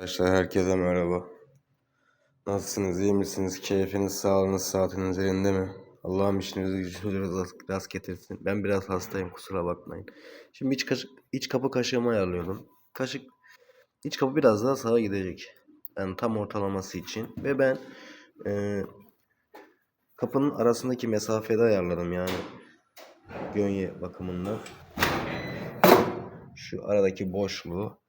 Arkadaşlar herkese merhaba. Nasılsınız, iyi misiniz? Keyfiniz, sağlığınız, saatiniz yerinde mi? Allah'ım işinizi gücünüzü rast, getirsin. Ben biraz hastayım kusura bakmayın. Şimdi iç, kaşık, iç kapı kaşığımı ayarlıyordum. Kaşık, iç kapı biraz daha sağa gidecek. Yani tam ortalaması için. Ve ben eee, kapının arasındaki mesafede ayarladım yani. Gönye bakımından. Şu aradaki boşluğu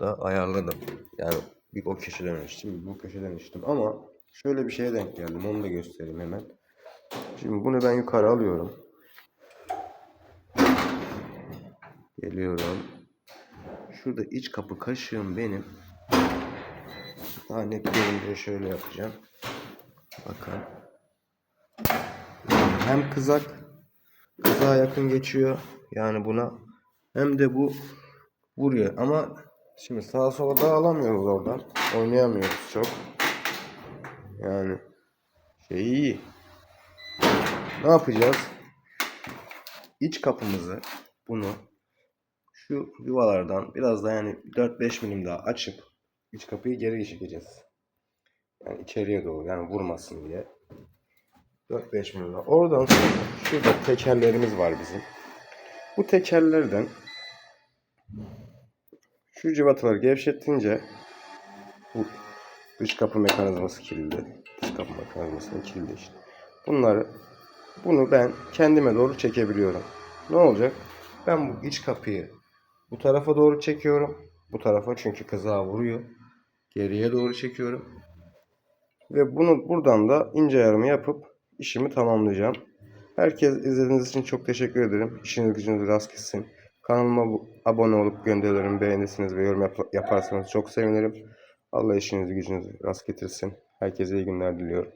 da ayarladım. Yani bir o köşeden içtim, bir bu köşeden içtim ama şöyle bir şeye denk geldim. Onu da göstereyim hemen. Şimdi bunu ben yukarı alıyorum. Geliyorum. Şurada iç kapı kaşığım benim. Daha net görünce şöyle yapacağım. Bakın. Hem kızak kızağa yakın geçiyor. Yani buna hem de bu vuruyor ama şimdi sağa sola dağılamıyoruz oradan. Oynayamıyoruz çok. Yani şey iyi. Ne yapacağız? İç kapımızı bunu şu yuvalardan biraz da yani 4-5 milim daha açıp iç kapıyı geri çekeceğiz. Yani içeriye doğru yani vurmasın diye. 4-5 milim daha. Oradan sonra şurada tekerlerimiz var bizim. Bu tekerlerden şu cıvataları gevşetince bu dış kapı mekanizması kilidi. Dış kapı mekanizmasının kilidi işte. Bunları bunu ben kendime doğru çekebiliyorum. Ne olacak? Ben bu iç kapıyı bu tarafa doğru çekiyorum. Bu tarafa çünkü kızağa vuruyor. Geriye doğru çekiyorum. Ve bunu buradan da ince ayarımı yapıp işimi tamamlayacağım. Herkes izlediğiniz için çok teşekkür ederim. İşiniz gücünüz rast gitsin. Kanalıma abone olup gönderilerimi beğenirsiniz ve yorum yap- yaparsanız çok sevinirim. Allah işinizi gücünüzü rast getirsin. Herkese iyi günler diliyorum.